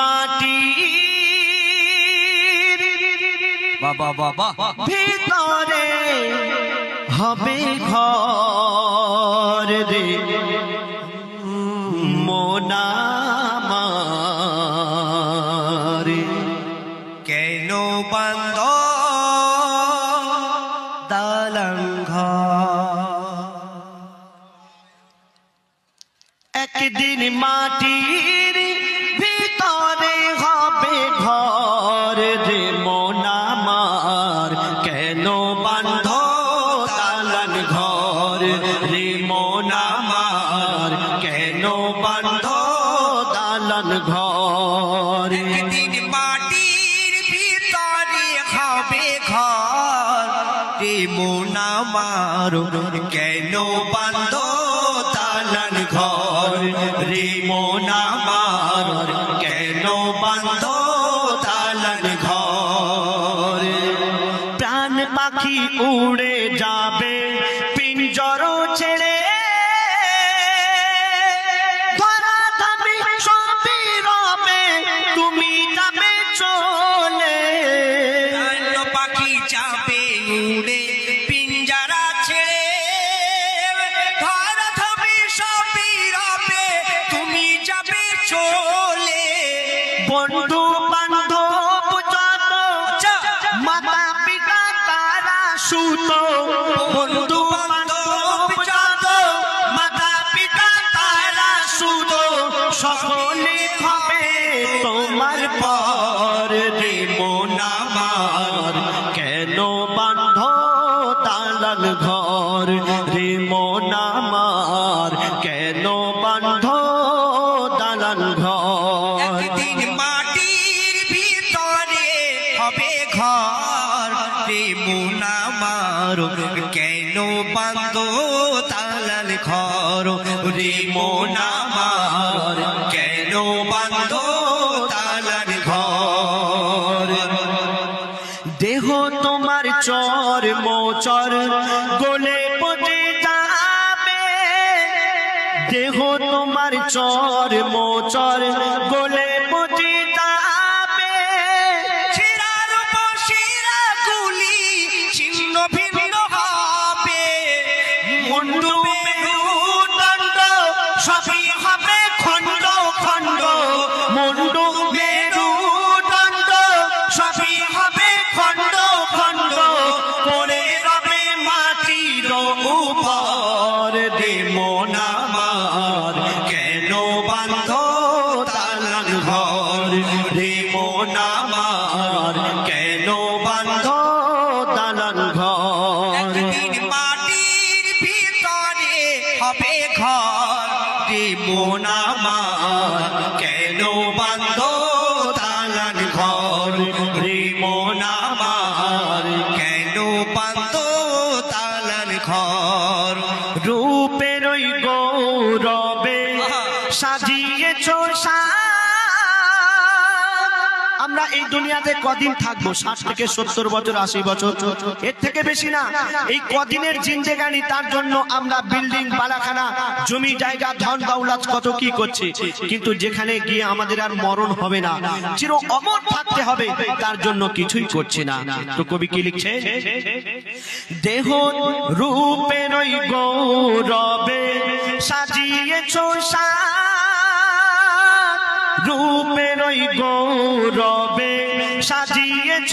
মাটি বাবা বাবা ভিতরে হবে ঘর রে। মোনামারে। কেন বন্ধ দালাঙ্ঘ একদিন মাটির তালান ঘর। একদিন মাটির ভিতরে হবে ঘর। রে মোনা মারো কেন বন্ধ তালন ঘর? রে মোনা মারো কেন বন্ধ তালন ঘর? প্রাণ পাখি উড়ে যাবে, পিঞ্জর ছেড়ে পাও তালাল ঘর রে মোনা মার কেন বান্ধ তালাল ঘর? দেহ তোমার চর, মোচর, গোলে পচে যাবে। দেহ তোমার চর, মোচর, গোলে রে মোনামার কেন বান্ধ তালান ঘর? একদিন মাটির ভিতরে হবে ঘর। রে মোনামার কেন বান্ধ তালান ঘর? রে মোনামার কেন বান্ধ তালান ঘর? রূপের গৌরবে সাজিয়েছ আমরা এই দুনিয়াতে কদিন থাকব? ষাট থেকে সত্তর বছর, আশি বছর? এর থেকে বেশি না। এই কদিনের জিন্দেগানি তার জন্য আমরা বিল্ডিং বালাখানা জমি, জায়গা, ধন, দৌলত, কত কি করছি? কিন্তু যেখানে গিয়ে আমাদের আর মরণ হবে না, চির অমর থাকতে হবে, তার জন্য কিছুই করছি না। তো কবি কি লিখছে? দেহ রূপের গৌরবে, সাজিয়েছ সাত রূপের ওই গৌরবে সাজিয়েছ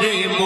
দেব